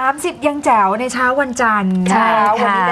30 ยังแจ๋วในเช้าวันจันทร์ใช่นะคะค่ะ วันนี้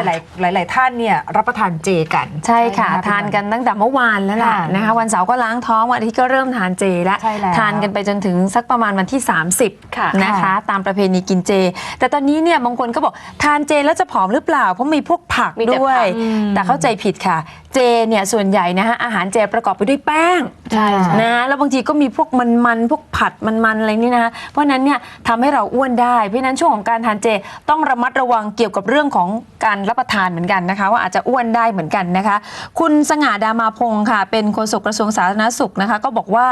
หลายๆหลาย ๆ ท่านเนี่ยรับประทานเจกัน ใช่ค่ะ ใช่ไหมคะทานกันตั้งแต่เมื่อวานแล้วล่ะค่ะนะคะ วันเสาร์ก็ล้างท้องวันอาทิตย์ก็เริ่มทานเจแล้วใช่แล้วทานกันไปจนถึงสักประมาณวันที่ 30ค่ะนะคะ ค่ะ ตามประเพณีกินเจ แต่ตอนนี้เนี่ยบางคนก็บอกทานเจแล้วจะผอมหรือเปล่าเพราะมีพวกผักมีแต่ด้วยผักแต่เข้าใจผิดค่ะ เจเนี่ยส่วนใหญ่นะคะอาหารเจประกอบไปด้วยแป้ง ใช่ นะแล้วบางทีก็มีพวกมันๆพวกผัดมันๆอะไรนี่นะคะเพราะฉะนั้นเนี่ยทำให้เราอ้วนได้ เพราะฉะนั้นช่วงของการทานเจต้องระมัดระวังเกี่ยวกับเรื่องของการรับประทานเหมือนกันนะคะ ว่าอาจจะอ้วนได้เหมือนกันนะคะ คุณสง่าดามาพงศ์ค่ะ เป็นโฆษกกระทรวงสาธารณสุขนะคะ ก็บอกว่า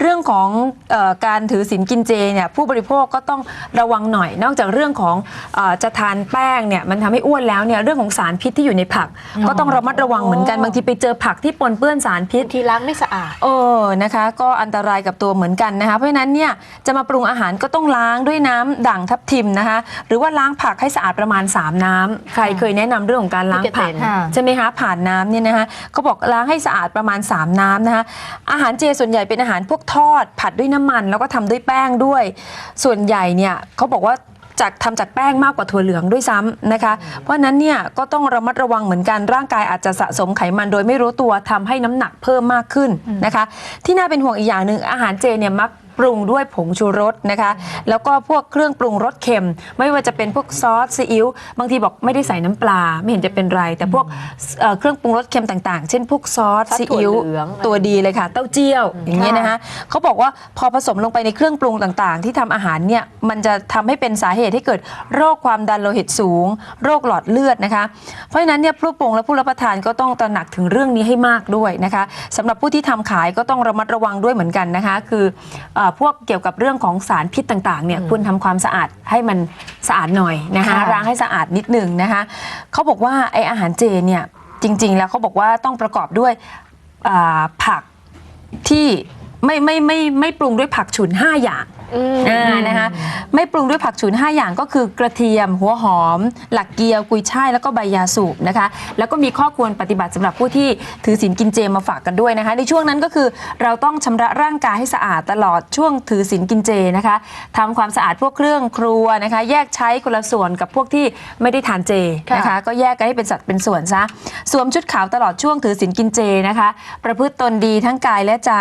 เรื่องของเออการถือศีลกินเจเนี่ยผู้บริโภคก็ต้องระวังหน่อย นอกจากเรื่องของเออจะทานแป้งเนี่ยมันทำให้อ้วนแล้วเนี่ยเรื่องของสารพิษที่อยู่ในผัก ก็ต้องระมัดระวังเหมือนกันบางทีไปเจอผักที่ปนเปื้อนสารพิษ บางทีล้างไม่สะอาด เออ นะคะ ก็อันตรายกับตัวเหมือนกันนะคะ เพราะฉะนั้นเนี่ย จะมาปรุงอาหารก็ต้องล้างด้วยน้ำด่างทับทิมนะคะหรือว่าล้างผักให้สะอาดประมาณ 3 น้ำใครเคยแนะนำเรื่องของการล้างผักพี่กระเต็นค่ะ ใช่ไหมคะผ่านน้ำเนี่ยนะคะเขาบอกล้างให้สะอาดประมาณ 3 น้ำนะคะอาหารเจส่วนใหญ่เป็นอาหารพวกทอด ผัดด้วยน้ำมัน แล้วก็ทำด้วยแป้งด้วย ส่วนใหญ่เนี่ยเขาบอกว่าจากทำจากแป้งมากกว่าถั่วเหลืองด้วยซ้ำนะคะ เพราะฉะนั้นเนี่ยก็ต้องระมัดระวังเหมือนกันร่างกายอาจจะสะสมไขมันโดยไม่รู้ตัวทำให้น้ำหนักเพิ่มมากขึ้นนะคะ ที่น่าเป็นห่วงอีกอย่างหนึ่งอาหารเจเนี่ยมัก ปรุงด้วยผงชูรสนะคะ แล้วก็พวกเครื่องปรุงรสเค็ม ไม่ว่าจะเป็นพวกซอสซีอิ๊วบางทีบอกไม่ได้ใส่น้ำปลาไม่เห็นจะเป็นไร แต่พวกเอ่อเครื่องปรุงรสเค็มต่างๆ เช่นพวกซอสซอสซีถั่วอิ๊วเหลือง ตัวดีเลยค่ะ เต้าเจี้ยวอย่างเงี้ยนะคะเขาบอกว่าพอผสมลงไปในเครื่องปรุงต่างๆ ที่ทำอาหารเนี่ยมันจะทำให้เป็นสาเหตุให้เกิดโรคความดันโลหิตสูง โรคหลอดเลือดนะคะ เพราะฉะนั้นเนี่ยผู้ปรุงและผู้รับประทานก็ต้องตระหนักถึงเรื่องนี้ให้มากด้วยนะคะสำหรับผู้ที่ทำขายก็ต้องระมัดระวังด้วยเหมือนกันนะคะ คือเออพวกเกี่ยวกับเรื่องของสารพิษต่างๆเนี่ยควรทำความสะอาดให้มันสะอาดหน่อยนะคะค่ะ ล้างให้สะอาดนิดหนึ่งนะคะเขาบอกว่าไออาหารเจเนี่ยจริง ๆ แล้วเขาบอกว่าต้องประกอบด้วยอ่าผักที่ไม่ไม่ไม่ไม่ปรุงด้วยผักฉุน 5 อย่าง อืม อ่านะคะไม่ปรุงด้วยผักฉุน 5 อย่างก็คือกระเทียม หัวหอม หลักเกียว กุยช่าย แล้วก็ใบยาสูบนะคะ แล้วก็มีข้อควรปฏิบัติสำหรับผู้ที่ถือศีลกินเจมาฝากกันด้วยนะคะ ในช่วงนั้นก็คือเราต้องชำระร่างกายให้สะอาดตลอดช่วงถือศีลกินเจนะคะทำความสะอาดพวกเครื่องครัวนะคะ แยกใช้คนละส่วนกับพวกที่ไม่ได้ทานเจนะคะ ค่ะ ก็แยกกันให้เป็นสัดเป็นส่วนซะสวมชุดขาวตลอดช่วงถือศีลกินเจนะคะ ประพฤติตนดีทั้งกายและใจ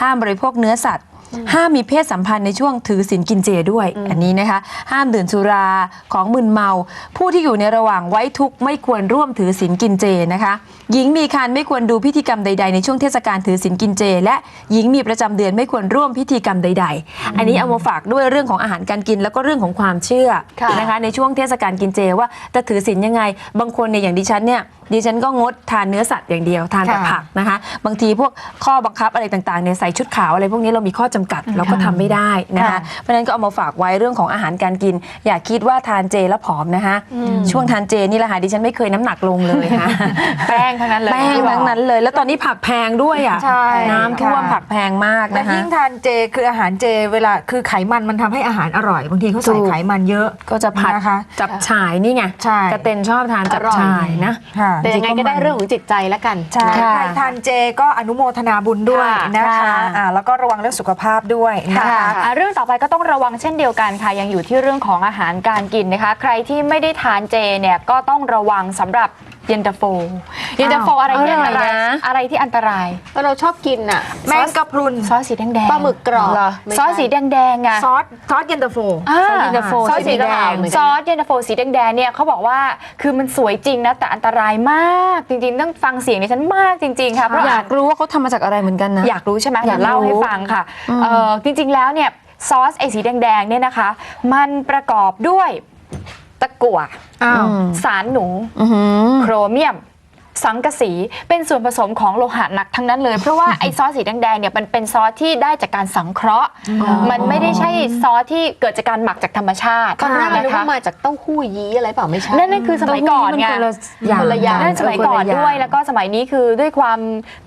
ห้ามบริโภคเนื้อสัตว์ ห้ามมีเพศสัมพันธ์ในช่วงถือศีลกินเจด้วย อันนี้นะคะ ห้ามดื่มสุราของมึนเมา ผู้ที่อยู่ในระหว่างไว้ทุกข์ไม่ควรร่วมถือศีลกินเจนะคะ หญิงมีครรภ์ไม่ควรดูพิธีกรรมใด ๆ ในช่วงเทศกาลถือศีลกินเจ และหญิงมีประจำเดือนไม่ควรร่วมพิธีกรรมใด ๆ อันนี้เอามาฝากด้วยเรื่องของอาหารการกินแล้วก็เรื่องของความเชื่อค่ะนะคะในช่วงเทศกาลกินเจว่าจะถือศีลยังไง บางคนเนี่ยอย่างดิฉันเนี่ยดิฉันก็งดทานเนื้อสัตว์อย่างเดียวทานแต่ค่ะผักนะคะ บางทีพวกข้อบังคับอะไรต่างๆเนี่ยใส่ชุดขาวอะไรพวกนี้เรามีข้อจำกัดเราก็ทำไม่ได้นะคะค่ะเพราะฉะนั้นก็เอามาฝากไว้เรื่องของอาหารการกิน อย่าคิดว่าทานเจแล้วผอมนะคะ ช่วงทานเจนี่แหละค่ะดิฉันไม่เคยน้ำหนักลงเลยค่ะแป้งทั้งนั้นเลยแป้งที่บอกทั้งนั้นเลย แล้วตอนนี้ผักแพงด้วยอะใช่น้ำท่วมค่ะผักแพงมากและนะคะยิ่งทานเจคืออาหารเจเวลาคือไขมันมันทำให้อาหารอร่อยบางทีเขาใส่ถูกไขมันเยอะก็จะผัดนะคะจับฉ่ายนี่ไงใช่กระเตนชอบทานจับอร่อยฉ่ายนะค่ะแต่ยังไงก็ได้เรื่องของจิตใจแล้วกันใช่ค่ะใครทานเจก็อนุโมทนาบุญด้วยค่ะนะคะค่ะอ่าแล้วก็ระวังเรื่องสุขภาพด้วยนะคะอะเรื่องต่อไปก็ต้องระวังเช่นเดียวกันค่ะ ยังอยู่ที่เรื่องของอาหารการกินนะคะ ใครที่ไม่ได้ทานเจเนี่ยก็ต้องระวังสำหรับ เย็นตาโฟเย็นตาโฟอะไรที่อันตรายอร่อยนะ อะไรที่อันตรายก็เราชอบกินอะแมงกะพรุนซอสสีแดงๆปลาหมึกกรอบเหรอไม่ซอสใช่สีแดงๆอะซอสซอสเย็นตาโฟอ่าซอสเย็นตาโฟซอสสีแดสีแดงงซอสเย็นตาโฟสีแดงๆเนี่ยเขาบอกว่าคือมันสวยจริงนะแต่อันตรายมากจริงๆต้องฟังเสียงดิฉันมากจริงๆค่ะเพราะอยากรู้ว่าเขาทำมาจากอะไรเหมือนกันนะอยากรู้ใช่ไหมอยากเดี๋ยวเล่าให้รู้ฟังค่ะเออจริงๆแล้วเนี่ยซอสไอสีแดงๆเนี่ยนะคะ มันประกอบด้วย ตะกั่วอ้าวอืมสารหนู อื้อหือ โครเมียม สังกะสีเป็นส่วนผสมของโลหะหนักทั้งนั้นเลย เพราะว่าไอซอสสีแดงๆเนี่ยมันเป็นซอสที่ได้จากการสังเคราะห์ มันไม่ได้ใช่ซอสที่เกิดจากการหมักจากธรรมชาติตอนแรกเรานะนึกคะว่ามาจากเต้าหู้ยี้อะไรเปล่าไม่ใช่นั่นนั่นคือสมัยก่อนไงเต้าหู้นี่มันคนละอย่างนั่นสมัยก่อนคนละอย่างด้วยแล้วก็สมัยนี้คือด้วยความ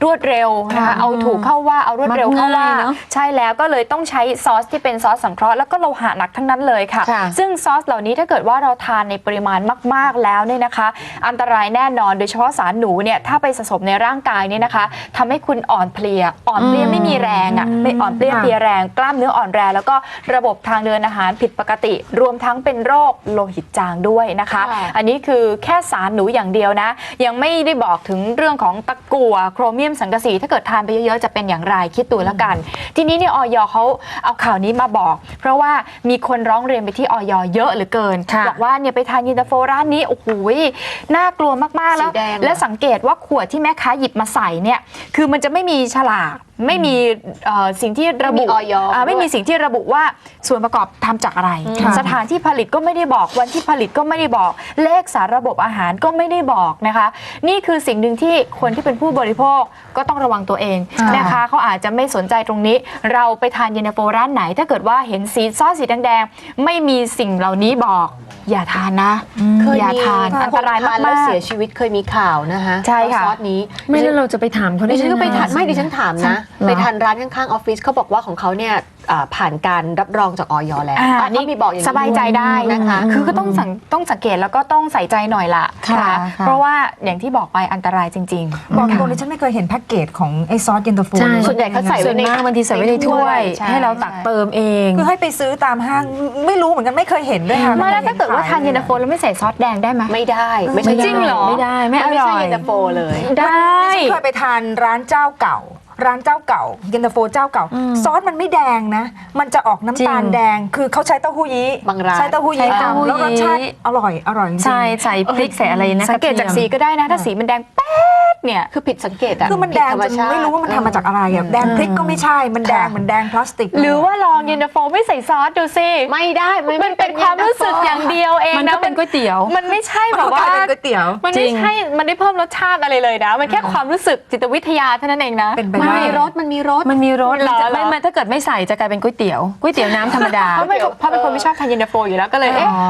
รวดเร็วนะคะเอาถูกเข้าว่าเอารวดเร็วเข้าว่ามักง่ายเนอะใช่แล้วก็เลยต้องใช้ซอสที่เป็นซอสสังเคราะห์แล้วก็โลหะหนักทั้งนั้นเลยค่ะค่ะ ซึ่งซอสเหล่านี้ถ้าเกิดว่าเราทานในปริมาณมาก ๆแล้วเนี่ยนะคะ อันตรายแน่นอนโดยเฉพาะสารหนูเนี่ยถ้าไปสะสมในร่างกายเนี่ยนะคะทำให้คุณอ่อนเพลีย อ่อนเพลียไม่มีแรงอะไม่อ่อนเพลียค่ะเพลียแรง กล้ามเนื้ออ่อนแรง แล้วก็ระบบทางเดินอาหารผิดปกติ รวมทั้งเป็นโรคโลหิตจางด้วยนะคะค่ะอันนี้คือแค่สารหนูอย่างเดียวนะ ยังไม่ได้บอกถึงเรื่องของตะกั่วโครเมียมสังกะสีถ้าเกิดทานไปเยอะๆจะเป็นอย่างไรคิดดูแล้วกัน ทีนี้เนี่ยออยเขาเอาข่าวนี้มาบอก เพราะว่ามีคนร้องเรียนไปที่ออยเยอะเหลือเกินค่ะบอกว่าเนี่ยไปทานเยินตาโฟร้านนี้โอ้โหน่ากลัวมากๆแล้วสีแดงและสังเกตว่าขวดที่แม่ค้าหยิบมาใส่เนี่ยคือมันจะไม่มีฉลากไม่มีเอ่อสิ่งที่ระบุไม่มีออยาไม่ด้วยมีสิ่งที่ระบุว่าส่วนประกอบทำจากอะไร ค่ะ สถานที่ผลิตก็ไม่ได้บอกวันที่ผลิตก็ไม่ได้บอก เลขสารระบบอาหารก็ไม่ได้บอกนะคะ นี่คือสิ่งหนึ่งที่คนที่เป็นผู้บริโภคก็ต้องระวังตัวเองค่ะ นะคะเขาอาจจะไม่สนใจตรงนี้ เราไปทานเย็นตาโฟร้านไหน ถ้าเกิดว่าเห็นสีซอสสีแดงๆไม่มีสิ่งเหล่านี้บอก อย่าทานนะ เคยอย่ามีทานอันคตนรายทานแล้วมากเสียชีวิตเคยมีข่าวนะคะใช่ค่ะ ซอสนี้ไม่แล้วเราจะไปถามเขาได้ดิฉันก็ไปยังงทานไม่ดิฉันถามนะเหรอไปทานร้านข้างๆออฟฟิศเขาบอกว่าของเขาเนี่ย อ่าผ่านการรับรองจากออยแล้วอ่าเขานี่มีบอกอย่างนี้สบายใจได้นะคะ คือก็ต้องสังต้องสังเกตแล้วก็ต้องใส่ใจหน่อยละค่ะค่ะ เพราะว่าอย่างที่บอกไปอันตรายจริงๆบอกตรงๆเลยฉันไม่เคยเห็นแพ็กเกจของไอซอสเย็นตาโฟใช่ลยส่วนใหญ่เขาใส่ส่วนมากบางทีใส่ไว้ในถ้วย ใช่ ให้เราตักเติมเอง คือให้ไปซื้อตามห้างไม่รู้เหมือนกันไม่เคยเห็นด้วยค่ะไม่แล้วคยห็ถ้าเกิดว่าทานเย็นตาโฟแล้วไม่ใส่ซอสแดงได้ไหม ไม่ได้ไม่ใช่จริงเหรอ ไม่ได้ไม่อไม่ร่อใช่ยเย็นตาโฟเลย ได้ดิฉันเคยไปทานร้านเจ้าเก่า ร้านเจ้าเก่าเย็นตาโฟเจ้าเก่าอืมซอสมันไม่แดงนะ มันจะออกน้ำตาลจริงแดง คือเขาใช้เต้าหู้ยี้บางร้านใช้เต้าหู้ยี้ใช้เต้าหู้ทำแล้วรสชาติยี้ อร่อยอร่อยจริงๆ ใช่ใส่พริกใส่อะไรนะสังเกตจากสีก็ได้นะ ถ้าสีมันแดงแป๊ดเนี่ย คือผิดสังเกตอะคือมันแดงผิธรรจนชติไม่รู้ว่ามันทำมาจากอะไรอะแดงพริกก็ไม่ใช่ มันแดงเหมือนแดงพลาสติก หรือว่าลองเย็นตาโฟไม่ใส่ซอสดูสิไม่ได้ไม่มันเป็นความรู้สึกอย่างเดียวเองมันนะก็เป็นก๋วยเตี๋ยว มันไม่ใช่มันแบบก็กว่าลายเป็นก๋วยเตี๋ยว มันจริไม่ง ใช่ มันได้เพิ่มรสชาติอะไรเลยนะ มันแค่ความรู้สึกจิตวิทยาเท่านั้นเองนะ เป็นไปมันได้มีรสมันมีรส มันมีรสเหรอมันจะเหรอ ไม่ไม่ถ้าเกิดไม่ใส่จะกลายเป็นก๋วยเตี๋ยวก๋วยเตี๋ยวน้ำธรรมดาเพราะเป็นเพราะเป็นคนไม่ชอบทานเย็นตาโฟอยู่แล้วก็เลยเอ๊ะ อ๋อ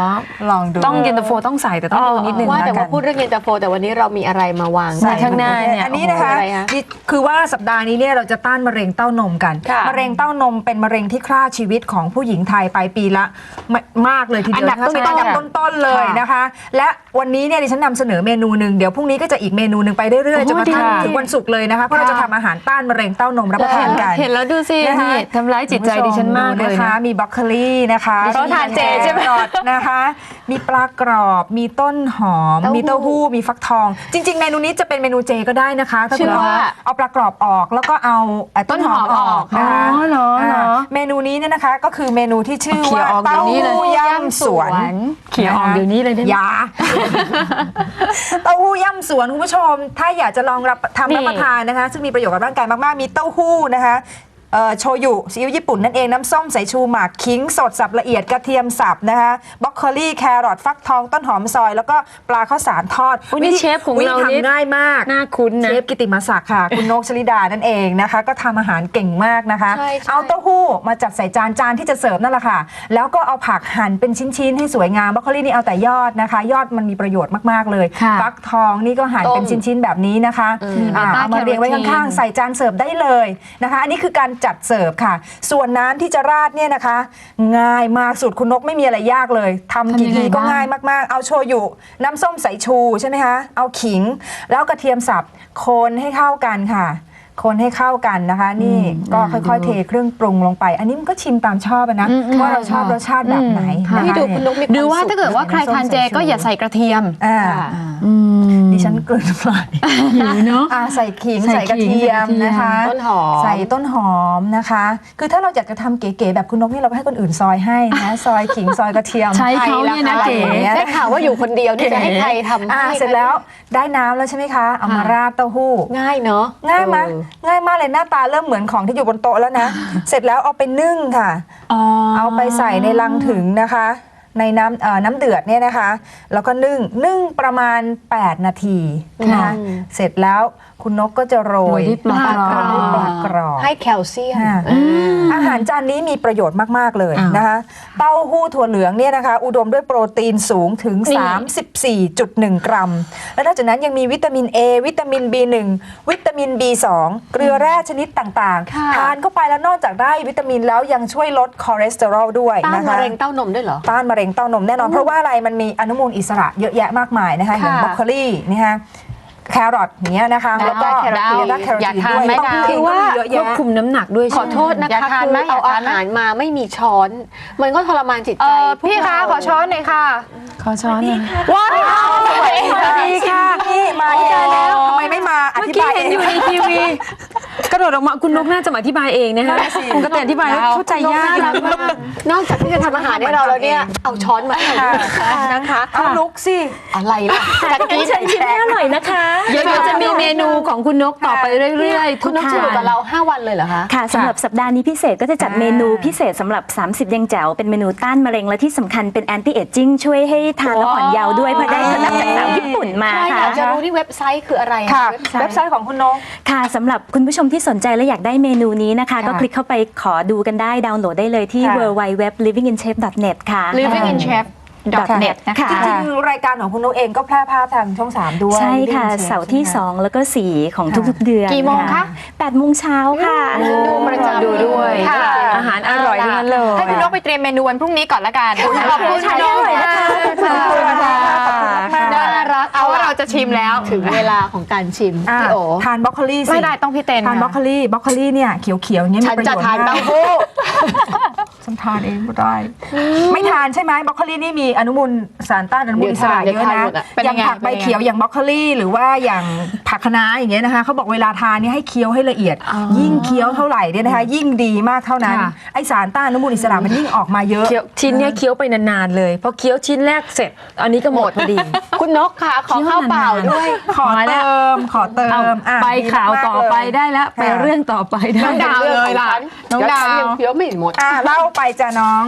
ลองดูต้องเย็นตาโฟต้องใส่แต่ต้องดูนิดนึงว่าแต่แล้วกัว่านพูดเรื่องเย็นตาโฟ แต่วันนี้เรามีอะไรมาวางใส่ข้างหน้าเนี่ยอันนี้นะคะโอ้โหอะไรคะ นี่คือว่าสัปดาห์นี้เนี่ยเราจะต้านมะเร็งเต้านมกัน ค่ะ มะเร็งเต้านมเป็นมะเร็งที่ฆ่าชีวิตของผู้หญิงไทยไปปีละมมากเลยทีเดียวอันดับนะคะเป็นต้อันๆนดับต้นๆเลยนะคะ และ วันนี้เนี่ยดิฉันนำเสนอเมนูหนึ่งเดี๋ยวพรุ่งนี้ก็จะอีกเมนูหนึ่งไปเรื่อยๆจนกระทั่งดีค่ะถึงวันศุกร์เลยนะคะเพราะเราจะทำอาหารต้านมะเร็งเต้านมรับประทานกันเห็นแล้วดูสินะคะนี่ทำร้ายจิตใจดิฉันมากเลยนะคะนะมีบรอกโคลีนะคะเพราะทานเจใช่ไหมแครอทนะคะ มีปลากรอบ มีต้นหอม เต้าหู้มีเต้าหู้ มีฟักทอง จริง ๆ เมนูนี้จะเป็นเมนูเจก็ได้นะคะถ้าชื่คุณอว่าเอาปลากรอบออกแล้วก็เอาเอ่อต้นหอมออกนะคะอ๋อเหรอเหรอาเมนูนี้เนี่ยนะคะก็คือเมนูที่ชื่อเขี่ยว่าออกเต้าเดี๋ยวนี้เลยหู้ย่ำสวนเขี่ยออกเดี๋ยวนี้เลยได้ไหม อยา เต้าหู้ย่ำสวนคุณผู้ชม ถ้าอยากจะลองรับทำนี่ รับประทานนะคะ ซึ่งมีประโยชน์กับร่างกายมากๆ มีเต้าหู้นะคะ เอ่อโชยุซีอิ๊วญี่ปุ่นนั่นเองน้ำส้มสายชูหมักขิงสดสับละเอียดกระเทียมสับนะคะบรอกโคลีแครอทฟักทองต้นหอมซอย แล้วก็ปลาข้าวสารทอดอุ๊ยนี่วิธีเชฟของวิธีเรานี่ ทำง่ายมาก น่าคุ้นเชนะ ฟกิติมาศักดิ์ค่ะ คุณนกชลิดานั่นเองนะคะ ก็ทำอาหารเก่งมากนะคะ ใช่ใช่ เอาเต้าหู้มาจัดใส่จานจานที่จะเสิร์ฟนั่นแหละค่ะ แล้วก็เอาผักหั่นเป็นชิ้นๆให้สวยงามบรอกโคลีนี่เอาแต่ยอดนะคะ ยอดมันมีประโยชน์มากๆเลยค่ะฟักทองนี่ก็หั่นเป็นชิ้นๆแบบนี้นะคะอ่าเบต้าเอามาเรียงไว้แคโรทีนข้างๆใส่จานเสิร์ฟได้เลยนะคะ อันนี้คือการจัดเสิร์ฟค่ะ ส่วนน้ำที่จะราดเนี่ยนะคะ ง่ายมากสูตรคุณนกไม่มีอะไรยากเลยทำกี่ทำยังไงทีก็บ้างง่ายมากๆ เอาโชยุน้ำส้มสายชูใช่ไหมคะเอาขิง แล้วกระเทียมสับคนให้เข้ากันค่ะคนให้เข้ากันนะคะ นี่ก็ค่อยๆ เทเครื่องปรุงลงไป อันนี้มันก็ชิมตามชอบอะนะอืมอืมว่าเราชอบรสชาติแบบไหนอืมนะคะนี่ดูคุณนกมีหรือว่าถ้าเกิดว่าใครทานเจก็อย่าใส่กระเทียมอ่าค่ะอืม ดิฉันกลืนไปหิวเนาะอ่าใส่ขิงใส่ใส่กระเทียมขิงใส่กระเทียมนะคะ ต้นหอม ใส่ต้นหอมนะคะ คือถ้าเราอยากจะทำเก๋ๆแบบคุณนกนี่เราก็ให้คนอื่นซอยให้นะซอยขิงซอยกระเทียมใช้เขาเนี่ยนะอะไรเก๋อย่างงี้ยได้ข่าวว่าอยู่คนเดียวนี่จะให้ใครทำอ่าให้เสร็จแล้วได้น้ำแล้วใช่ไหมคะเอามาราดเต้าหู้ ง่ายเนาะง่ายไหมเออง่ายมากเลยหน้าตาเริ่มเหมือนของที่อยู่บนโต๊ะแล้วนะ เสร็จแล้วเอาไปนึ่งค่ะเอาไปใส่ในลังถึงนะคะ ในน้ำเอ่อน้ำเดือดเนี่ยนะคะ แล้วก็นึ่งนึ่งประมาณ 8 นาทีนะคะอืมเสร็จแล้วคุณนกก็จะโรยโรยด้วยปลากรอบโด้วยปลากรอบให้แคลเซียมค่ะอืมอาหารจานนี้มีประโยชน์มาก ๆ เลยอ้าวนะคะ เต้าหู้ถั่วเหลืองเนี่ยนะคะ อุดมด้วยโปรตีนสูงถึงนี่34.1 กรัม และนอกจากนั้นยังมีวิตามิน A วิตามิน B1 วิตามิน B2 เกลือแร่ชนิดต่างค่ะๆทานเข้าไปแล้วนอกจากได้วิตามินแล้วยังช่วยลดคอเลสเตอรอลด้วยต้านนะคะมะเร็งเต้านมด้วยเหรอต้านมะเร็งเต้านมแน่นอน เพราะว่าอะไรมันมีอนุมูลอิสระเยอะแยะมากมายนะคะอย่างค่ะบรอกโคลีนะคะแครอทอย่างเงี้ยนะคะ แล้วก็แครอทมีแครอทอยากทานด้วยไหมต้องดาวคือว่าเยอะควบแยะคุมน้ำหนักด้วยขอโทษนะอยากคะทานคือไหมอยาเอากอาทานไหมหารมาไม่มีช้อน มันก็ทรมานจิตเอใจอพวกพี่คะเราขอช้อนหน่อยค่ะ ขอช้อนหน่อยว้าวสวัสดีค่ะนี่มาอีกแล้วทำไมไม่มาอเมื่อธิกี้บายเห็นเอองยู่ในทีวี กระโดดออกมาคุณนกน่าจะมาอธิบายเองนะฮะคุณกระแตอธิบายแล้วเข้าใจยากน่ารักมากนอกจากที่จะทำอาหารให้เราแล้วเนี่ย เอาช้อนมาให้เราด้วยนะคะเอาลุกสิ อะไรล่ะจะกินเชิญชิมให้อร่อยนะคะเดี๋ยวเดี๋ยวจะมีเมนูของคุณนกต่อไปเรื่อยๆคุณน้องทุจะกอยู่ทากับนเรา 5 วันเลยเหรอคะ ค่ะสำหรับสัปดาห์นี้พิเศษก็จะจัดอ่าเมนูพิเศษสำหรับ 30 ยังแจ๋วเป็นเมนูต้านมะเร็งและที่สำคัญเป็นแอนตี้เอจจิ้งช่วยให้ทานแล้วอ่อนเยาว์ด้วยเพราะได้สำนักจากสาวญี่ปุ่นมาใช่อค่ะยากจะรู้ที่เว็บไซต์คืออะไรค่ะเว็บไซต์เว็บไซต์ของคุณนก ค่ะสำหรับคุณผู้ชมที่สนใจและอยากได้เมนูนี้นะคะ ก็คลิกเข้าไปขอดูกันได้ดาวน์โหลดได้เลยที่ค่ะ www.livinginchef.net ค่ะ livingin.chef .net นะคะค่ะจริงๆ รายการของคุณนกเองก็แพร่ภาพทางช่อง 3 ด้วย ใช่ค่ะ Living Chef เสาร์ที่ใช่ไหม2แล้วก็ 4 ของทุกๆ เดือน กี่โมงคะ8โมงเช้าค่ะดูประจำดูด้วยค่ะอาหารอร่อยทั้งนั้นเลย ให้คุณนกไปเตรียมเมนูวันพรุ่งนี้ก่อนละกัน ขอบคุณใช่คุณนกเลยนะคะขอบคุณค่ะ เราจะชิมแล้ว ถึงเวลาของการชิมอะพี่โอทานบรอกโคลีสิไม่ได้ต้องพี่เต้นทานบรอกโคลีบรอกโคลีเนี่ยเขียวๆอย่างเงี้ยมีฉันประโยจะชน์ทานมาเต้ากหู้ฉันทานเองก็ได้ ไม่ทานใช่ไหมบรอกโคลีนี่มีอนุมูลสารต้านอนุมูลอิสระเดี๋เยยวอะทานนะหมดอะเป็นอยัย่างงไงผักใบเป็นยังไงเขียวอย่างบรอกโคลีหรือว่าอย่างผักคะน้าอย่างเงี้ยนะคะเขาบอกเวลาทานเนี่ยให้เคี้ยวให้ละเอียดยิ่งเคี้ยวเท่าไหร่เนี่ยนะคะ ยิ่งดีมากเท่านั้นค่ะ ไอสารต้านอนุมูลอิสระมันยิ่งออกมาเยอะ เคี้ยวชิ้นเนี้ยเคี้ยวไปนานๆเลยพอเคี้ยวชิ้นแรกเสร็จ อันนี้ก็หมดพอดี คุณนกค่ะ ขอข้าวเปล่าด้วย ขอเติมขอเติเอามอะไปข่าวต่อไปได้แล้ว ไปค่ะเรื่องต่อไปได้ น้องดาวเลยล่ะ น้องดาว เดี๋ยฉัยังเคี้ยวไม่หมด อะเล่าไปจ้ะน้อง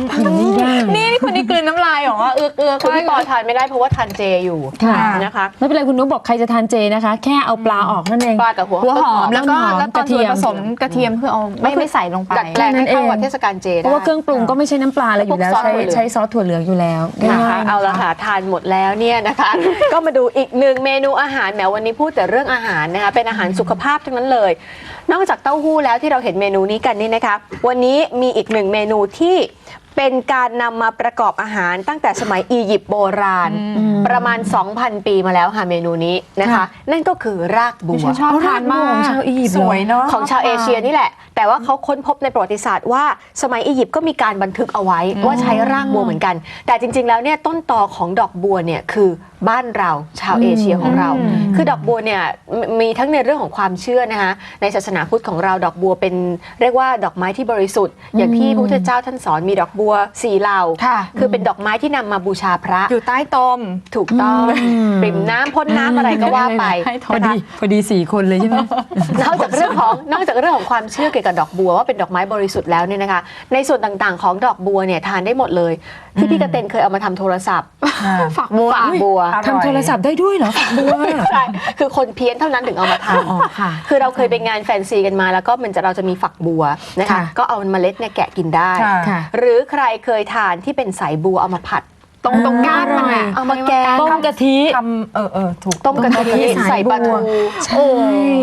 นี่คนนี้กลืนน้ำลายเหรอว่าเอือกเอือกคือพี่ปอทานไม่ได้เพราะว่าทานเจอยู่ค่ะ นะคะไม่เป็นไรคุณนุ๊กบอกใครจะทานเจนะคะ แค่เอาปลาออกนั่นเอง ปลากับหัวหัวหอมแล้วก็ต้นหอมแล้วตอนกระเทีส่วนยมผสมกระเทียมคือเอาไม่ไม่ใส่ลงไปดัดแปลงให้เข้ากับเทศกาลเจเพราะว่าเครื่องปรุงก็ไม่ใช่น้ำปลาอะไรอยู่แล้วพวกซอสใช้ถั่วเหลือง ใช้ซอสถั่วเหลืองอยู่แล้วนะง่าคะยๆเอาละค่ะทานหมดแล้วเนี่ยนะคะ ก็มาดูอีกหนึ่งเมนูอาหารแหมวันนี้พูดแต่เรื่องอาหารนะคะเป็นอาหารสุขภาพทั้งนั้นเลย นอกจากเต้าหู้แล้วที่เราเห็นเมนูนี้กันนี่นะคะ วันนี้มีอีกหนึ่งเมนูที่ที่ เป็นการนำมาประกอบอาหารตั้งแต่สมัยอียิปต์โบราณ ประมาณ 2,000 ปีมาแล้วค่ะเมนูนี้นะคะค่ะนั่นก็คือรากบัว ฉันชอบทานมากของชาวอียิปต์สวยเนาะของชาวเอเชียนี่แหละ แต่ว่าเขาค้นพบในประวัติศาสตร์ว่าสมัยอียิปต์ก็มีการบันทึกเอาไว้ว่าใช้รากบัวเหมือนกัน แต่จริง ๆ แล้วเนี่ยต้นตอของดอกบัวเนี่ยคือบ้านเราชาวเอเชียของเรา คือดอกบัวเนี่ยมมีทั้งในเรื่องของความเชื่อนะคะในศาสนาพุทธของเราดอกบัวเป็น เรียกว่าดอกไม้ที่บริสุทธิ์ อย่างที่พระพุทธเจ้าท่านสอนมีดอกบัวสีเหล่าค่ะคือเป็นดอกไม้ที่นำมาบูชาพระอยู่ใต้ตม ถูกต้องปริ่มน้ำพ่นน้ำอะไรก็ว่าไปพอดีพอดีสี่คนเลยใช่ไหม นอกจากเรื่องของนอกจากเรื่องของความเชื่อเกี่ยวกับดอกบัวว่าเป็นดอกไม้บริสุทธิ์แล้วเนี่ยนะคะ ในส่วนต่างๆของดอกบัวเนี่ยทานได้หมดเลยที่พี่กระเตนเคยเอามาทำโทรศัพท์ฝักบัวฝากบัวอร่อยทำโทรศัพท์ได้ด้วยเหรอฝักบัวใช่คือคนเพี้ยนเท่านั้นถึงเอามาทอ๋อค่ะำคือเราเคยไปงานแฟนซีกันมาแล้วก็มันจะเราจะมีฝักบัวนะคะค่ะก็เอาเมล็ดเนี่ยแกะกินได้ค่ะค่ะหรือใครเคยทานที่เป็นสายบัวเอามาผัด ตรงตรงก้านมันอะเอามาแกงต้มกะทิทำเออเออถูกต้มกะทิต้มกะทิใส่ปลาทูใช่โอ้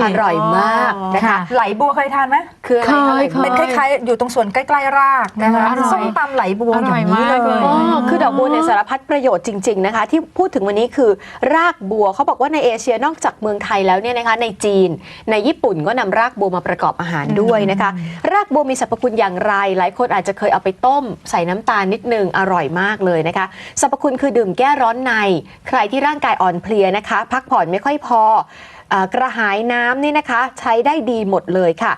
อร่อยมากนะคะค่ะไหลบัวเคยทานไหมคืออะไรเคยคะเป็นคล้ายๆ อยู่ตรงส่วนใกล้ๆรากนะคะอร่อยส้มตำไหลบัวออร่อยย่างนี้มากเลเลยยอ๋อคือดอกบัวเนี่ยสารพัดประโยชน์จริง ๆนะคะ ที่พูดถึงวันนี้คือรากบัวเขาบอกว่าในเอเชียนอกจากเมืองไทยแล้วเนี่ยนะคะ ในจีน ในญี่ปุ่นก็นำรากบัวมาประกอบอาหารด้วยนะคะ รากบัวมีสรรพคุณอย่างไร หลายคนอาจจะเคยเอาไปต้ม ใส่น้ำตาลนิดนึงอร่อยมากเลยนะคะสรรพคุณคือดื่มแก้ร้อนใน ใครที่ร่างกายอ่อนเพลียนะคะ พักผ่อนไม่ค่อยพอเอ่อกระหายน้ำนี่นะคะ ใช้ได้ดีหมดเลยค่ะ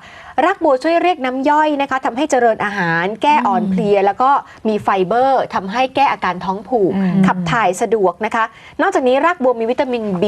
รากบัวช่วยเรียกน้ำย่อยนะคะทำให้เจริญอาหาร แก้อ่อนเพลีย แล้วก็มีไฟเบอร์ทำให้แก้อาการท้องผูก ขับถ่ายสะดวกนะคะ นอกจากนี้รากบัวมีวิตามิน B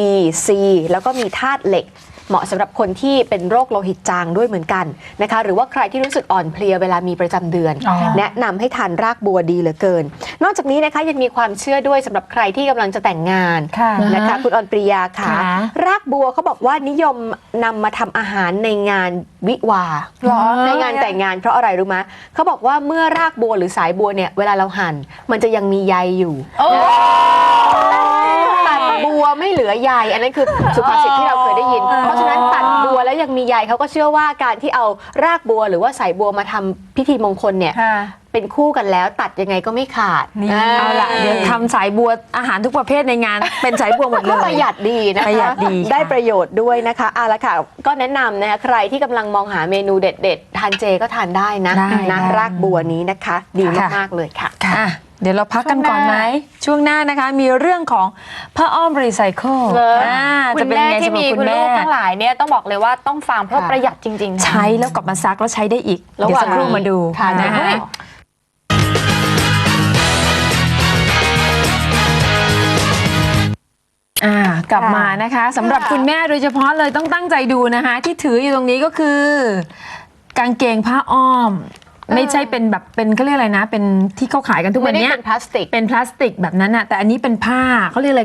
C แล้วก็มีธาตุเหล็ก เหมาะสำหรับคนที่เป็นโรคโลหิตจางด้วยเหมือนกันนะคะ หรือว่าใครที่รู้สึกอ่อนเพลียเวลามีประจำเดือนอ๋อแนะนำให้ทานรากบัวดีเหลือเกิน นอกจากนี้นะคะยังมีความเชื่อด้วยสำหรับใครที่กำลังจะแต่งงานค่ะนะคะคุณออนปริยาค่ะค่ะ รากบัวเขาบอกว่านิยมนำมาทำอาหารในงานวิวาห์หรอในงานแต่งงานเพราะอะไรรู้ไหมเขาบอกว่าเมื่อรากบัวหรือสายบัวเนี่ยเวลาเราหั่น มันจะยังมีใยอยู่ตัด บัวไม่เหลือใยอันนั้นคือสุภาษิตที่เราเคยได้ยิน เพราะฉะนั้นตัดบัวแล้วยังมีใยเขาก็เชื่อว่าการที่เอารากบัวหรือว่าสายบัวมาทำพิธีมงคลเนี่ย ค่ะเป็นคู่กันแล้วตัดยังไงก็ไม่ขาดนี่เอาละเดี๋ยวทำสายบัวอาหารทุกประเภทในงาน เป็นสายบัวหมดเลก็ย ประหยัดดีนะคะประหยัดดีค่ะ ได้ประโยชน์ด้วยนะคะเอาละค่ะก็แนะนำนะคะใครที่กำลังมองหาเมนูเด็ด ๆ ทานเจก็ทานได้นะได้นะได้รากบัวนี้นะคะ ดีค่ะ มากๆเลยค่ะ อะ เดี๋ยวเราพักกันก่อนไหมช่วงหน้านะคะ มีเรื่องของผ้าอ้อมรีไซเคิลเลยอ่าคุจะณเป็นแม่ยังไงที่สำหรับมีคุคุณณลูแม่กทั้งหลายเนี่ยต้องบอกเลยว่าต้องฟังเพราะค่ะประหยัดจริงๆค่ะใช้แล้วกลับมาซักแล้วใช้ได้อีกระหเดี๋ยวว่างสักครู่มาดูค่ะนะเดี๋ยวคะอ่ากลับมานะคะสำหรับคุณแม่โดยเฉพาะเลยต้องตั้งใจดูนะคะ ที่ถืออยู่ตรงนี้ก็คือกางเกงผ้าอ้อม ไม่ใช่เป็นแบบเป็นเขาเรียกอะไรนะ เป็นที่เขาขายกันทุกไม่วันได้เนี้ยเป็นพลาสติก เป็นพลาสติกแบบนั้นอะแต่อันนี้เป็นผ้าเขาเรียกอะไร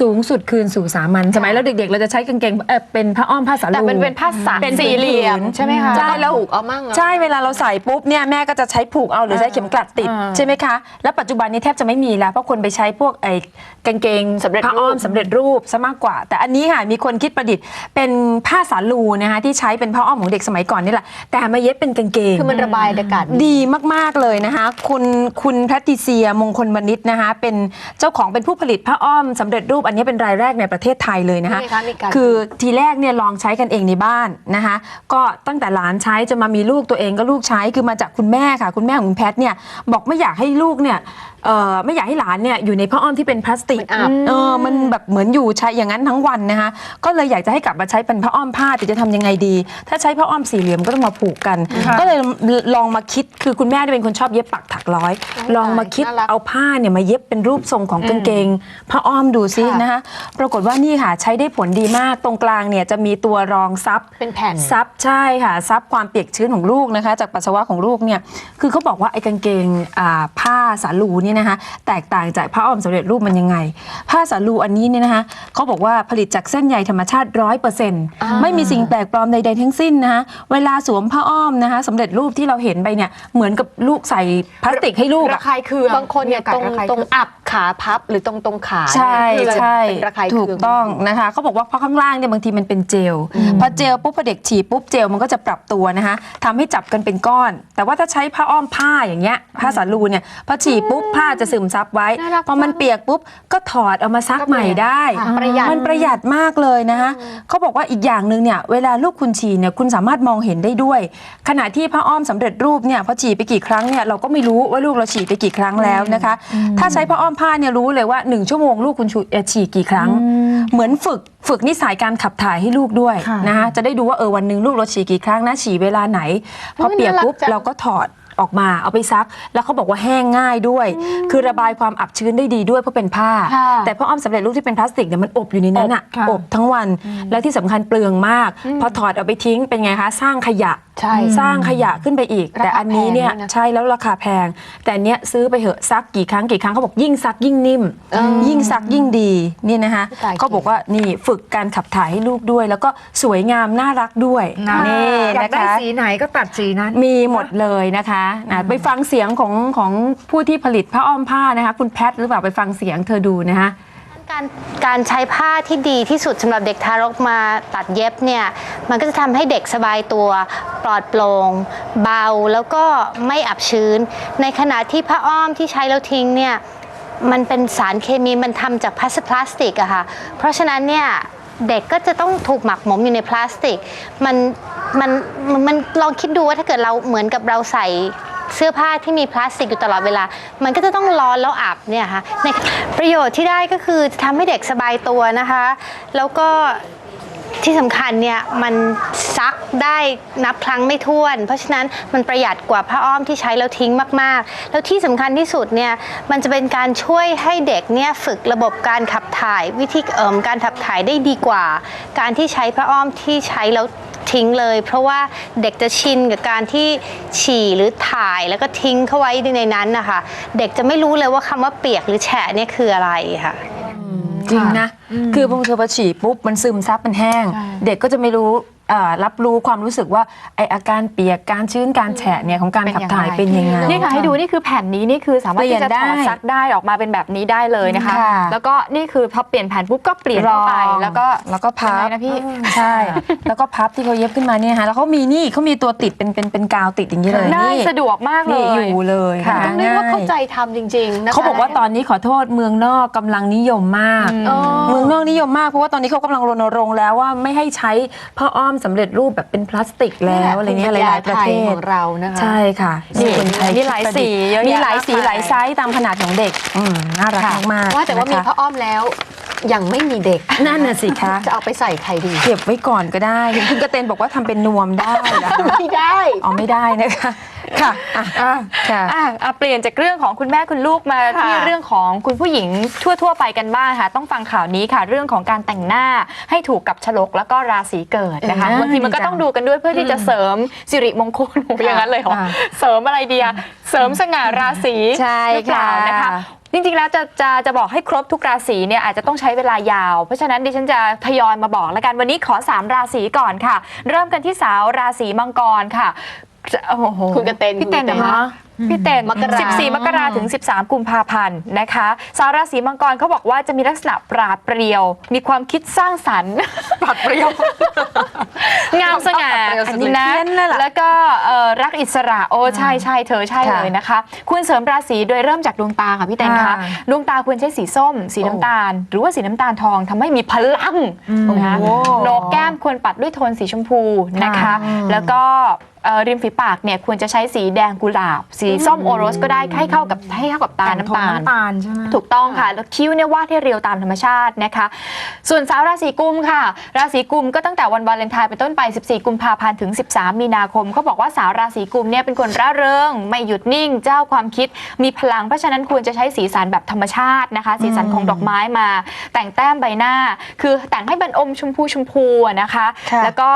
สูงสุดคืนสู่สามัญสมัยเราเด็กๆ เราจะใช้กางเกงเออเป็นผ้าอ้อมผ้าสาลู แต่มันเป็นผ้าสามเป็นสี่เหลี่ยมผืนๆใช่ไหมคะใช่แล้ว ผูกเอามั่งอะ ใช่เวลาเราใส่ปุ๊บเนี่ยแม่ก็จะใช้ผูกเอาหรือใช้เข็มกลัดติดอ่าใช่ไหมคะแล้วปัจจุบันนี้แทบจะไม่มีแล้วเพราะคนไปใช้พวกไอ้กางเกงสำเร็จผ้าอ้อมรูปสำเร็จรูปซะมากกว่า แต่อันนี้ค่ะมีคนคิดประดิษฐ์เป็นผ้าสาลูนะคะที่ใช้เป็นผ้าอ้อมของเด็กสมัยก่อนนี่แหละแต่มาเย็บเป็นกางเกง คือมันระบายอากาศดีมาก ๆ เลยนะคะ คุณคุณแพทติเซียมงคลวณิชนะคะ เป็นเจ้าของเป็นผู้ผลิตผ้าอ้อมสำเร็จรูปอันนี้เป็นรายแรกในประเทศไทยเลยนะคะ นี่ไงคะมีการ คือทีแรกเนี่ยลองใช้กันเองในบ้านนะคะ ก็ตั้งแต่หลานใช้จนมามีลูกตัวเองก็ลูกใช้คือมาจากคุณแม่ค่ะ คุณแม่ของคุณแพทเนี่ยบอกไม่อยากให้ลูกเนี่ยเอ่อไม่อยากให้หลานเนี่ยอยู่ในผ้าอ้อมที่เป็นพลาสติกมันอับ เออมันแบบเหมือนอยู่ใช้อย่างนั้นทั้งวันนะคะก็เลยอยากจะให้กลับมาใช้เป็นผ้าอ้อมผ้าแต่จะทำยังไงดี ถ้าใช้ผ้าอ้อมสี่เหลี่ยมก็ต้องมาผูกกัน ก็เลยลองมาคิดคือคุณแม่เนี่ยเป็นคนชอบเย็บปักถักร้อย ลองมาคิดน่ารัก เอาผ้าเนี่ยมาเย็บเป็นรูปทรงของกางเกงผ้าอ้อมดูซิค่ะนะคะปรากฏว่านี่ค่ะใช้ได้ผลดีมากตรงกลางเนี่ยจะมีตัวรองซับ เป็นแผ่น ซับใช่ค่ะซับความเปียกชื้นของลูกนะคะ จากปัสสาวะของลูกเนี่ยคือเขาบอกว่าไอ้กางเกงอ่าผ้าสาลูเนี่ยนะคะ แตกต่างจากผ้าอ้อมสำเร็จรูปมันยังไง ผ้าสาลูอันนี้เนี่ยนะคะเขาบอกว่าผลิตจากเส้นใยธรรมชาติร้อยเปอร์เซ็นต์ไม่มีสิ่งแปลกปลอมใดๆทั้งสิ้นนะคะเวลาสวมผ้าอ้อมนะคะสำเร็จรูปที่เราเห็นไปเนี่ยเหมือนกับลูกใส่พลาสติกให้ลูกระอะ คายเคืองบางคนเนี่ยมีอากาศตรงระคายตรงเคือง อับขาพับหรือตรงตรงขาใช่เนี่ยคือใช่เป็นระคายถูกเคืองต้องนะคะเขาบอกว่าเพราะข้างล่างเนี่ยบางทีมันเป็นเจลพอเจลปุ๊บพอเด็กฉีดปุ๊บเจลมันก็จะปรับตัวนะคะทำให้จับกันเป็นก้อน แต่ว่าถ้าใช้ผ้าอ้อมผ้าอย่างเงี้ยผ้าสาลูเนี่ยพอฉีดปุ๊บผ้าจะซึมซับไว้น่ารักพอมันเปียกปุ๊บก็ถอดเอามาซักใหม่ได้ ค่ะประหยัด มันประหยัดมากเลยนะคะเขาบอกว่าอีกอย่างหนึ่งเนี่ยเวลาลูกคุณฉีดเนี่ยคุณสามารถมองเห็นได้ด้วย ขณะที่ผ้าอ้อมสำเร็จรูปเนี่ยพอฉีดไปกี่ครั้งเนี่ยเราก็ไม่รู้ว่าลูกเราฉีดไปกี่ครั้งแล้วนะคะ ถ้าใช้ผ้าอ้อมผ้าเนี่ยรู้เลยว่า 1 ชั่วโมงลูกคุณชูเอ่อฉีดกี่ครั้ง เหมือนฝึกฝึกนิสัยการขับถ่ายให้ลูกด้วยค่ะนะคะจะได้ดูว่าเออวันหนึ่งลูกเราฉีดกี่ครั้งนะฉีดเวลาไหนพอเปียกปุ๊บน่ารักจังเราก็ถอด ออกมาเอาไปซัก แล้วเขาบอกว่าแห้งง่ายด้วย คือระบายความอับชื้นได้ดีด้วยเพราะเป็นผ้า ค่ะแต่ผ้าอ้อมสำเร็จรูปที่เป็นพลาสติกเนี่ยมันอบอยู่ในนั้นอะอบค่ะอบทั้งวันแล้วที่สำคัญเปลืองมาก พอถอดเอาไปทิ้งเป็นไงคะ สร้างขยะใช่สร้างขยะขึ้นไปอีก ราคาแต่อันนี้เนี่ยแพงด้วยนะ ใช่แล้วราคาแพง แต่อันเนี้ยซื้อไปเหอะซักกี่ครั้งกี่ครั้งเขาบอกยิ่งซักยิ่งนิ่ม ยิ่งซักยิ่งดีนี่นะคะตายเขาบอกว่านี่ฝึกการขับถ่ายให้ลูกด้วย แล้วก็สวยงามน่ารักด้วยนะนี่อยานะกได้คะ สีไหนก็ตัดสีนั้น มีหมดเลยนะคะนะไปฟังเสียงของของผู้ที่ผลิตผ้าอ้อมผ้านะคะ คุณแพทหรือเปล่าไปฟังเสียงเธอดูนะคะการการใช้ผ้าที่ดีที่สุดสำหรับเด็กทารกมาตัดเย็บเนี่ยมันก็จะทำให้เด็กสบายตัวปลอดโปร่งเบาแล้วก็ไม่อับชื้น ในขณะที่ผ้าอ้อมที่ใช้แล้วทิ้งเนี่ยมันเป็นสารเคมีมันทำจากพลาสพลาสติกอะค่ะเพราะฉะนั้นเนี่ย เด็กก็จะต้องถูกหมักหมมอยู่ในพลาสติก มันมันมันลองคิดดูว่าถ้าเกิดเราเหมือนกับเราใส่เสื้อผ้าที่มีพลาสติกอยู่ตลอดเวลา มันก็จะต้องร้อนแล้วอับเนี่ยค่ะในประโยชน์ที่ได้ก็คือจะทำให้เด็กสบายตัวนะคะ แล้วก็ ที่สำคัญเนี่ยมันซักได้นับครั้งไม่ถ้วน เพราะฉะนั้นมันประหยัดกว่าผ้าอ้อมที่ใช้แล้วทิ้งมากๆ แล้วที่สำคัญที่สุดเนี่ยมันจะเป็นการช่วยให้เด็กเนี่ยฝึกระบบการขับถ่ายวิธีเอ่มการขับถ่ายได้ดีกว่า การที่ใช้ผ้าอ้อมที่ใช้แล้วทิ้งเลย เพราะว่าเด็กจะชินกับการที่ฉี่หรือถ่ายแล้วก็ทิ้งเข้าไว้ในนั้นนะคะเด็กจะไม่รู้เลยว่าคำว่าเปียกหรือแฉะเนี่ยคืออะไรค่ะ ริงนะ คือบางทีพอฉี่ปุ๊บมันซึมซับมันแห้ง เด็กก็จะไม่รู้ เอ่อรับรู้ความรู้สึกว่าไออาการเปียกการชื้นการแฉะเนี่ยของการเป็นขับอย่างถ่ายไรเป็นยังไง นี่ค่ะให้ดูนี่คือแผ่นนี้นี่คือสามารถที่จะเปลี่ถยนอดได้ซักได้ออกมาเป็นแบบนี้ได้เลยนะคะ ค่ะ แล้วก็นี่คือพอเปลี่ยนแผ่นปุ๊บก็เปลี่ยนเข้าไปรองแล้วก็แล้วก็พับยังไงนะพี่ ใช่ แล้วก็พับที่เขาเย็บขึ้นมาเนี่ยฮะแล้วเขามีนี่เขามีตัวติดเป็นเป็นเป็นกาวติดอย่างนี้เลยได้นี่สะดวกมากเลนี่ย อยู่เลยค่ะค่ะต้องเรียกว่าเข้าใจทำจริงๆนะคะเขาบอกว่าตอนนี้ขอโทษเมืองนอกกำลังนิยมมาก อืมอ๋อเมืองนอกนิยมมากเพราะว่าตอนนี้เขากำลังรณรงค์แล้วว่าไม่ให้ใช้ผ้าอ้อมสำเร็จรูปแบบเป็นพลาสติกแล้วอะไรเงี้ยหลายๆประเทภูมิปัญญาไทยศของเรานะคะใช่ค่ะนี่คนไทยมีหลายสีเยอะแยะมีหลายสีมากมายหลายไซส์ตามขนาดของเด็กอืมน่ารักค่ะมากๆว่าแต่ว่ามีนะคะผ้าอ้อมแล้วยังไม่มีเด็กนั่นน่ะสิคะจะเอาไปใส่ใครดี เก็บไว้ก่อนก็ได้เห็นคุณกระเตนบอกว่าทำเป็นนวมได้นะคะไม่ได้อ๋อไม่ได้นะคะ ค่ะอะค่ะ อะอะเปลี่ยนจากเรื่องของคุณแม่คุณลูกมาค่ะที่เรื่องของคุณผู้หญิงทั่ว ๆ ไปกันบ้างค่ะ ต้องฟังข่าวนี้ค่ะ เรื่องของการแต่งหน้าให้ถูกกับฉลกแล้วก็ราศีเกิดนะคะเออบางทีมันก็ดีจังต้องดูกันด้วยเพื่อที่จะเสริมสิริมงคลโอ้โหอย่างนั้นเลยเหรอค่ะเสริมอะไรเดียเสริมสง่าราศีใช่หรือเปล่าค่ะ นะคะ จริงๆ แล้วจะจะจะบอกให้ครบทุกราศีเนี่ยอาจจะต้องใช้เวลายาว เพราะฉะนั้นดิฉันจะทยอยมาบอกแล้วกันวันนี้ขอ 3 ราศีก่อนค่ะ เริ่มกันที่สาวราศีมังกรค่ะ โอ้โหคุณกระเตนพี่เต้นคุณกระเตนเหรอ พี่เต้นมกรา14 มกราถึง 13 กุมภาพันธ์นะคะสาวราศีมังกรเขาบอกว่าจะมีลักษณะปราดเปรียว มีความคิดสร้างสรรค์ปราดเปรียว งามสง่าปราดเปรียวสุดๆนะเพี้ยนเลยล่ะแล้วก็เอ่อรักอิสระโอ้ใช่ใช่เธอใช่ค่ะเลยนะคะควรเสริมราศีโดยเริ่มจากดวงตาค่ะพี่เต้นคะค่ะดวงตาควรใช้สีส้ม สีน้ำตาล หรือว่าสีน้ำตาลทองทำให้มีพลังนะคะโอ้โหนกแก้มควรปัดด้วยโทนสีชมพูนะคะค่ะแล้วก็เอ่อริมฝีปากเนี่ยควรจะใช้สีแดงกุหลาบสีส้มโอโรสก็ได้ให้เข้ากับให้เข้ากับตาแต่งน้ำโทนตาล น้ำตาลใช่ไหม ถูกต้องค่ะ แล้วคิ้วเนี่ยวาดให้เรียวตามธรรมชาตินะคะ ส่วนสาวราศีกุมค่ะ ราศีกุมก็ตั้งแต่วันวาเลนไทน์เป็นต้นไป 14 กุมภาพันธ์ถึง 13 มีนาคมเขาบอกว่าสาวราศีกุมเนี่ยเป็นคนร่าเริง ไม่หยุดนิ่ง เจ้าความคิด มีพลังเพราะฉะนั้นควรจะใช้สีสันแบบธรรมชาตินะคะ สีสันของดอกไม้มา แต่งแต้มใบหน้า คือแต่งให้มันอมชมพูชมพูอะนะคะ ค่ะ แล้วก็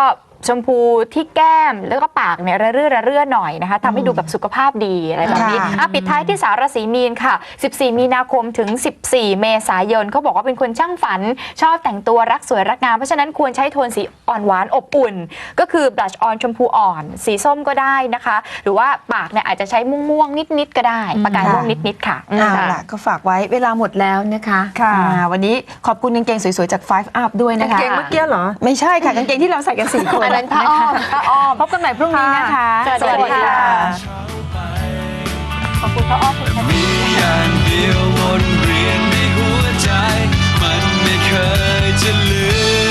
ชมพูที่แก้มแล้วก็ปากเนี่ยระเรื่อระเรื่อหน่อยนะคะทำให้ดูแบบสุขภาพดีอะไรแบบนี้ค่ะอะปิดท้ายที่สาวราศีมีนค่ะ 14 มีนาคมถึง 14 เมษายนเขาบอกว่าเป็นคนช่างฝัน ชอบแต่งตัวรักสวยรักงาม เพราะฉะนั้นควรใช้โทนสีอ่อนหวานอบอุ่น ก็คือบลัชออนชมพูอ่อน สีส้มก็ได้นะคะ หรือว่าปากเนี่ยอาจจะใช้ม่วงๆนิดๆก็ได้ ประกายม่วงนิดๆค่ะเอาค่ะล่ะก็ฝากไว้เวลาหมดแล้วนะคะค่ะอ่าวันนี้ขอบคุณกางเกงสวยๆจาก Five Up ด้วยนะคะเก่งเมื่อกี้เหรอไม่ใช่ค่ะกางเกงที่เราใส่กันสี่คนแบงค์ผ้าอ้อมผ้าอ้อมพบกันใหม่พรุ่งนี้นะคะ สวัสดีค่ะ ขอบคุณผ้าอ้อมคุณมีอย่างเดียววนเรียนในหัวใจ มันไม่เคยจะลืม